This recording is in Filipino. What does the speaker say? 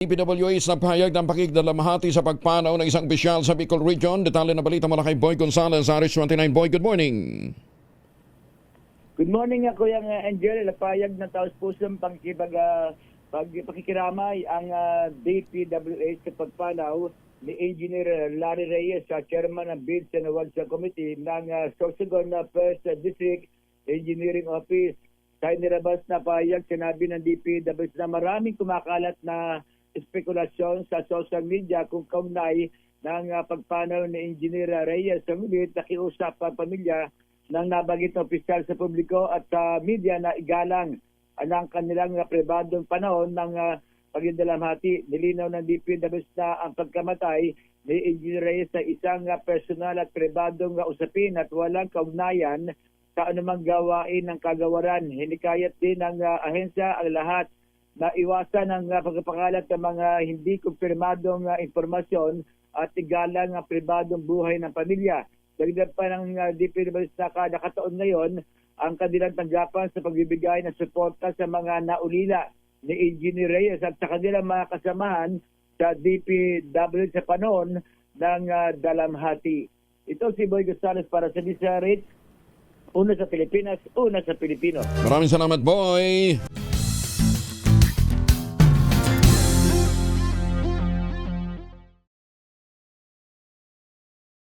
DPWH na pahayag ng pakigdalamhati sa pagpanaw ng isang opisyal sa Bicol Region. Detalye na balita mula kay Boy Gonzalez, Aris 29. Boy, good morning. Good morning ako yung uh, Angel, napayag na taos pusong pangkibag uh, pag, pakikiramay ang uh, DPWH sa pagpanaw ni Engineer Larry Reyes, sa chairman ng Bids and Awards Committee ng uh, Sorsogon uh, First District Engineering Office. Sa inirabas na payag, sinabi ng DPWH na maraming kumakalat na spekulasyon sa social media kung kaunay ng uh, pagpanaw ni Engineer Reyes. Sa ngunit, nakiusap ang pamilya ng nabagit na opisyal sa publiko at sa media na igalang ang kanilang uh, pribadong panahon ng uh, pagdalamhati. Nilinaw ng DPWH na ang pagkamatay ni Engineer Reyes sa isang uh, personal at pribadong uh, usapin at walang kaugnayan sa anumang gawain ng kagawaran. Hinikayat din ng uh, ahensya ang lahat na iwasan ang uh, pagpapakalat ng mga hindi kumpirmadong uh, impormasyon at igalang ang pribadong buhay ng pamilya. Dagdag pa ng uh, DPWH na kada kataon ngayon ang kanilang tanggapan sa pagbibigay ng suporta sa mga naulila ni Engineer Reyes at sa kanilang mga kasamahan sa DPWH sa panahon ng uh, dalamhati. Ito si Boy Gonzales para sa Lisa una sa Pilipinas, una sa Pilipino. Maraming salamat, Boy.